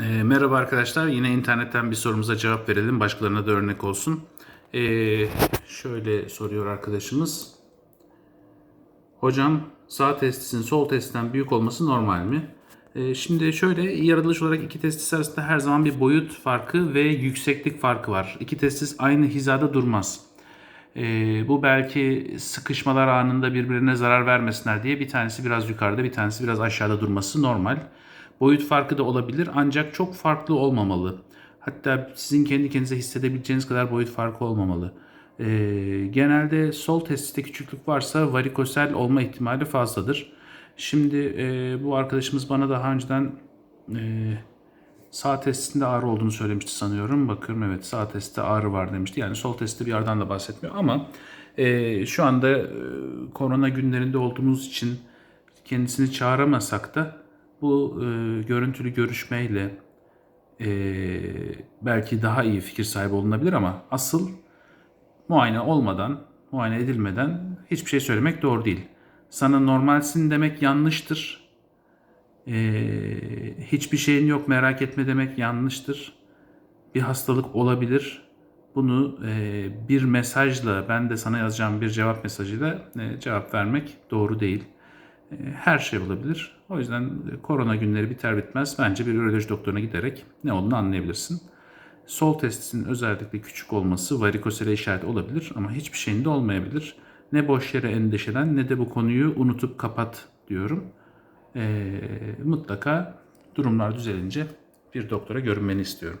E, merhaba arkadaşlar. Yine internetten bir sorumuza cevap verelim. Başkalarına da örnek olsun. E, şöyle soruyor arkadaşımız. Hocam sağ testisinin sol testisten büyük olması normal mi? E, şimdi şöyle yaratılış olarak iki testis arasında her zaman bir boyut farkı ve yükseklik farkı var. İki testis aynı hizada durmaz. E, bu belki sıkışmalar anında birbirine zarar vermesinler diye bir tanesi biraz yukarıda bir tanesi biraz aşağıda durması normal. Boyut farkı da olabilir ancak çok farklı olmamalı. Hatta sizin kendi kendinize hissedebileceğiniz kadar boyut farkı olmamalı. E, genelde sol testiste küçüklük varsa varikosel olma ihtimali fazladır. Şimdi e, bu arkadaşımız bana daha önceden e, sağ testinde ağrı olduğunu söylemişti sanıyorum. Bakıyorum evet sağ testte ağrı var demişti. Yani sol testte bir ağrıdan da bahsetmiyor ama e, şu anda e, korona günlerinde olduğumuz için kendisini çağıramasak da bu e, görüntülü görüşmeyle e, belki daha iyi fikir sahibi olunabilir ama asıl muayene olmadan, muayene edilmeden hiçbir şey söylemek doğru değil. Sana normalsin demek yanlıştır. Ee, hiçbir şeyin yok merak etme demek yanlıştır. Bir hastalık olabilir. Bunu e, bir mesajla, ben de sana yazacağım bir cevap mesajıyla e, cevap vermek doğru değil. E, her şey olabilir. O yüzden e, korona günleri biter bitmez bence bir üroloji doktoruna giderek ne olduğunu anlayabilirsin. Sol testisinin özellikle küçük olması varikosele işaret olabilir ama hiçbir şeyin de olmayabilir. Ne boş yere endişelen ne de bu konuyu unutup kapat diyorum. Ee, mutlaka durumlar düzelince bir doktora görünmeni istiyorum.